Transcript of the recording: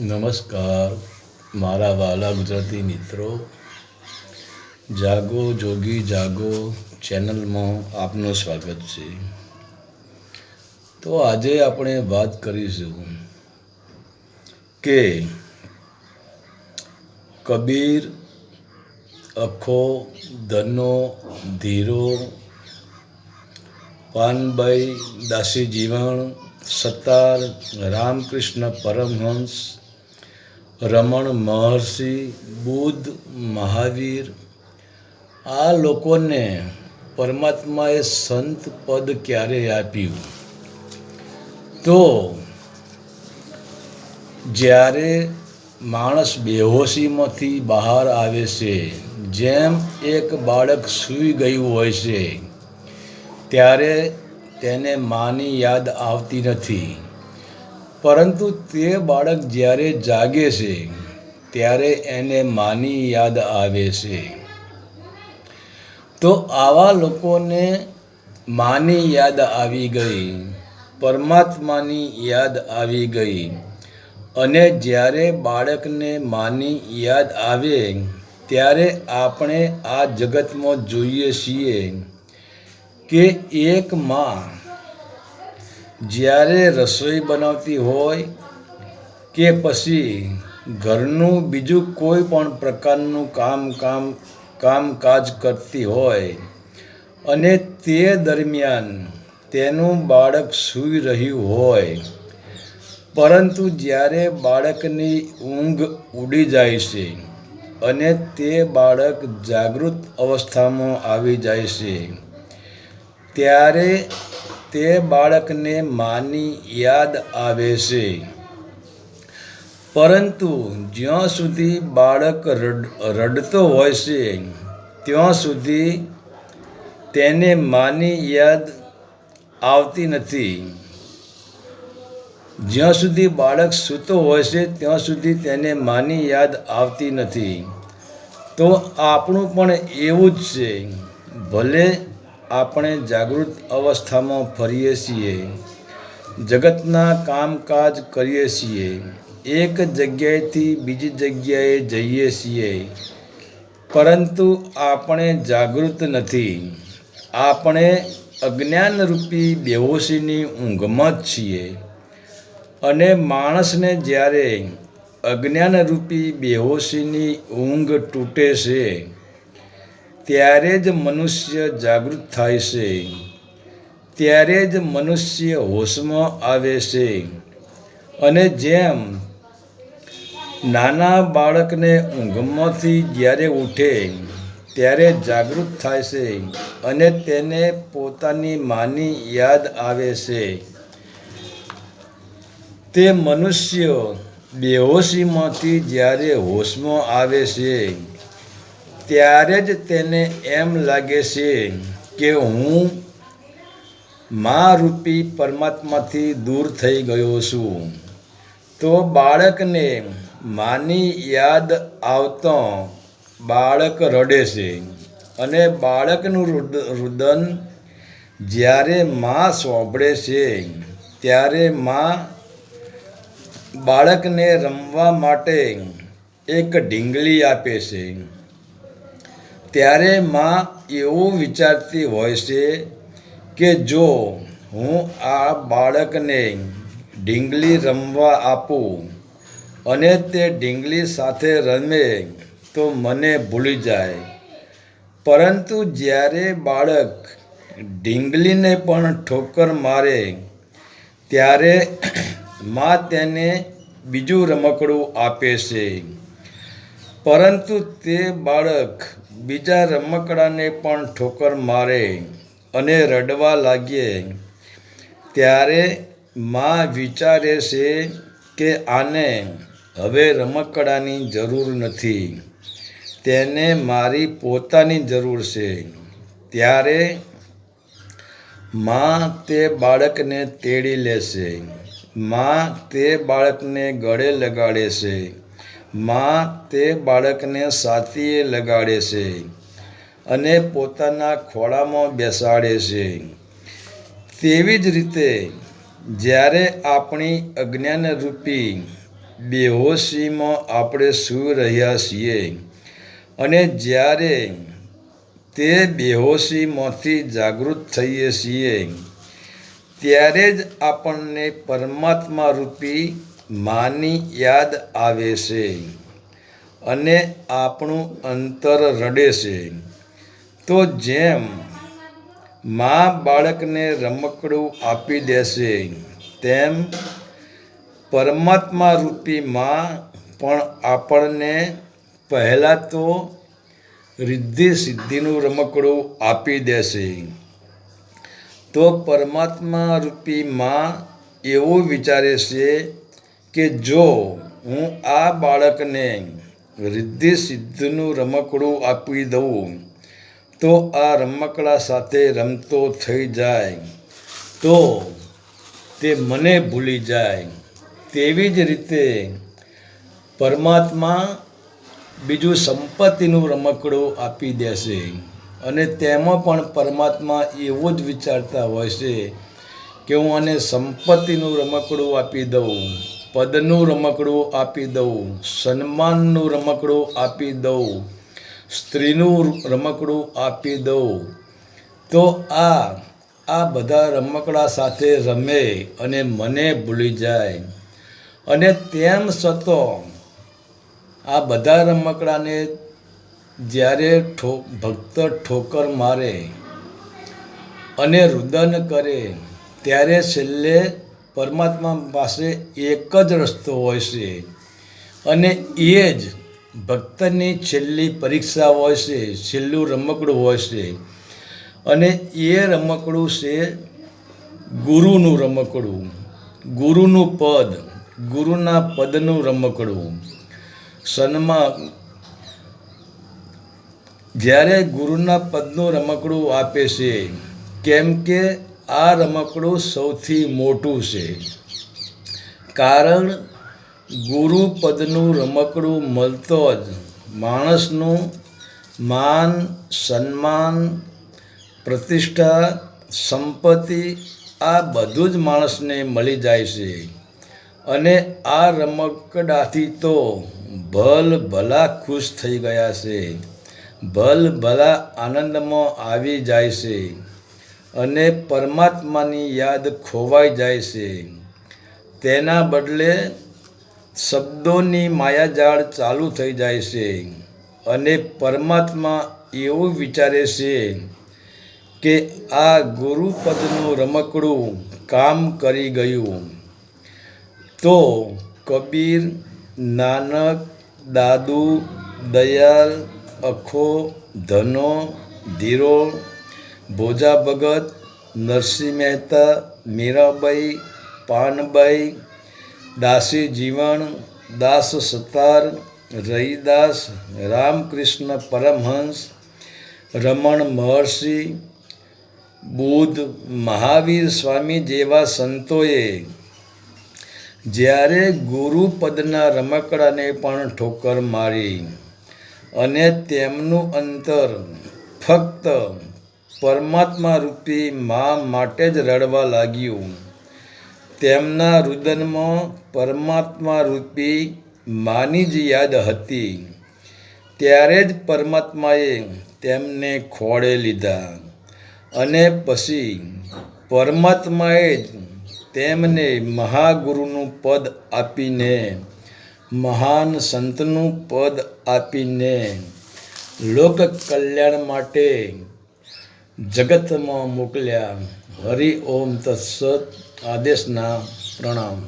નમસ્કાર. મારા વાલા ગુજરાતી મિત્રો, જાગો, જોગી, જાગો ચેનલમાં આપનું સ્વાગત છે. તો આજે આપણે વાત કરીશું કે કબીર, અખો, ધનો, ધીરો, પાનબાઈ દાસી જીવણ સત્તાર, રામકૃષ્ણ પરમહંસ રમણ મહર્ષિ, બુદ્ધ, મહાવીર, આ લોકોને પરમાત્માએ સંત પદ ક્યારે આપ્યું? તો જ્યારે માણસ બેહોશીમાંથી બહાર આવે છે, જેમ એક બાળક સૂઈ ગયું હોય છે, ત્યારે તેને માની યાદ આવતી નથી. પરંતુ તે બાળક જ્યારે જાગે છે, ત્યારે એને માની યાદ આવે છે. તો આવા લોકોને માની યાદ આવી ગઈ, પરમાત્માની યાદ આવી ગઈ. અને જ્યારે બાળકને માની યાદ આવે, ત્યારે આપણે આ જગતમાં જોઈએ છીએ કે એક માં જ્યારે રસોઈ બનાવતી હોય કે પછી ઘરનું બીજું કોઈ પણ પ્રકારનું કામ કામ, કામકાજ કરતી હોય અને તે દરમિયાન તેનું બાળક સૂઈ રહ્યું હોય, પરંતુ જ્યારે બાળકની ઊંઘ ઉડી જાય છે અને તે બાળક જાગૃત અવસ્થામાં આવી જાય છે, ત્યારે તે બાળકને માની યાદ આવે છે. પરંતુ જ્યાં સુધી બાળક રડ, રડતો હોય છે, ત્યાં સુધી તેને માની યાદ આવતી નથી. જ્યાં સુધી બાળક સૂતો હોય છે, ત્યાં સુધી તેને માની યાદ આવતી નથી. તો આપણું પણ એવું જ છે. ભલે આપણે જાગૃત અવસ્થામાં ફરીએ છીએ, જગતના કામકાજ કરીએ છીએ, એક જગ્યાએથી બીજી જગ્યાએ જઈએ છીએ. પરંતુ આપણે જાગૃત નથી. આપણે અજ્ઞાનરૂપી બેહોશીની ઊંઘમાં જ છીએ. અને માણસને જ્યારે અજ્ઞાનરૂપી બેહોશીની ઊંઘ તૂટે છે ત્યારે જ મનુષ્ય જાગૃત થાય છે. ત્યારે જ મનુષ્ય હોશમાં આવે છે. અને જેમ નાના બાળકને ઊંઘમાંથી જ્યારે ઉઠે, ત્યારે જાગૃત થાય છે અને તેને પોતાની માની યાદ આવે છે. તે મનુષ્ય બેહોશીમાંથી જ્યારે હોશમાં આવે છે. ત્યારે જ તેને એમ લાગે છે કે હું મા રૂપી પરમાત્માથી દૂર થઈ ગયો છું. તો બાળકને માની યાદ આવતો બાળક રડે છે અને બાળકનું રુદન જ્યારે મા સોંભળે છે ત્યારે મા બાળકને રમવા માટે એક ઢીંગલી આપે છે. ત્યારે મા એવું વિચારતી હોય છે કે જો હું આ બાળકને ઢીંગલી રમવા આપું અને તે ઢીંગલી સાથે રમે તો મને ભૂલી જાય. પરંતુ જ્યારે બાળક ઢીંગલીને પણ ઠોકર મારે, ત્યારે મા તેને બીજું રમકડું આપે છે. પરંતુ તે બાળક બીજા રમકડાને પણ ઠોકર મારે અને રડવા લાગે. ત્યારે મા વિચારે છે કે આને હવે રમકડાની જરૂર નથી. તેને મારી પોતાની જરૂર છે. ત્યારે માં તે બાળકને તેડી લેશે મા તે બાળકને ગળે લગાડે છે. મા તે બાળકને સાથીએ લગાડે છે અને પોતાના ખોળામાં બેસાડે છે. તેવી જ રીતે જ્યારે આપણી અજ્ઞાનરૂપી બેહોશીમાં આપણે સૂઈ રહ્યા છીએ અને જ્યારે તે બેહોશીમાંથી જાગૃત થઈએ છીએ, ત્યારે જ આપણને પરમાત્મા રૂપી માની યાદ આવે છે અને આપણું અંતર રડે છે. તો જેમ મા બાળકને રમકડું આપી દેશે, તેમ પરમાત્મા રૂપી મા પણ આપણને પહેલાં તો રિદ્ધિ સિદ્ધિનું રમકડું આપી દેશે. તો પરમાત્મા રૂપી મા એવું વિચારે છે કે જો હું આ બાળકને રિદ્ધિ સિદ્ધનું રમકડું આપી દઉં, તો આ રમકડા સાથે રમતો થઈ જાય, તો તે મને ભૂલી જાય. તેવી જ રીતે પરમાત્મા બીજું સંપત્તિનું રમકડું આપી દેશે અને તેમાં પણ પરમાત્મા એવું જ વિચારતા હોય છે કે હું આને સંપત્તિનું રમકડું આપી દઉં. પદનું રમકડું આપી દઉં, સન્માનનું રમકડું આપી દઉં, સ્ત્રીનું રમકડું આપી દઉં. તો આ આ બધા રમકડા સાથે રમે અને મને ભૂલી જાય. અને તેમ છતાં આ બધા રમકડાને જ્યારે ઠો, ભક્ત ઠોકર મારે અને રુદન કરે, ત્યારે છેલ્લે પરમાત્મા પાસે એક જ રસ્તો હોય છે અને એ જ ભક્તની છેલ્લી પરીક્ષા હોય છે, છેલ્લું રમકડું હોય છે. અને એ રમકડું છે ગુરુનું રમકડું. ગુરુનું પદ, ગુરુના પદનું રમકડું. સન્માન જ્યારે ગુરુના પદનું રમકડું આપે છે, કેમ કે આ રમકડું સૌથી મોટું છે. કારણ ગુરુપદનું રમકડું મળતો જ માણસનું માન, સન્માન, પ્રતિષ્ઠા, સંપત્તિ આ બધું જ માણસને મળી જાય છે. અને આ રમકડાથી તો ભલ ભલા ખુશ થઈ ગયા છે. ભલ ભલા આનંદમાં આવી જાય છે. અને પરમાત્માની યાદ ખોવાઈ જાય છે. તેના બદલે શબ્દોની માયાજાળ ચાલુ થઈ જાય છે અને પરમાત્મા એવું વિચારે છે કે આ ગુરુપદનું રમકડું કામ કરી ગયું. તો કબીર, નાનક, દાદુ, દયાલ, અખો, ધનો, ધીરો ભોજા ભગત, નરસિંહ મહેતા, મીરાબાઈ, પાનબાઈ, દાસી જીવણ દાસ સતાર, રહીદાસ, રામકૃષ્ણ પરમહંસ, રમણ મહર્ષિ, બુદ્ધ, મહાવીર સ્વામી જેવા સંતોએ જ્યારે ગુરુપદના રમકડાને પણ ઠોકર મારી અને તેમનું અંતર ફક્ત પરમાત્મા રૂપી મા માટે જ રડવા લાગ્યું. તેમના રુદનમાં પરમાત્મા રૂપી માની જ યાદ હતી. ત્યારે જ પરમાત્માએ તેમને ખોળે લીધા. અને પછી પરમાત્માએ જ તેમને મહાગુરુનું પદ આપીને, મહાન સંતનું પદ આપીને લોક કલ્યાણ માટે જગતમાં મોકલ્યા હરિ ઓમ તત્સત આદેશના પ્રણામ.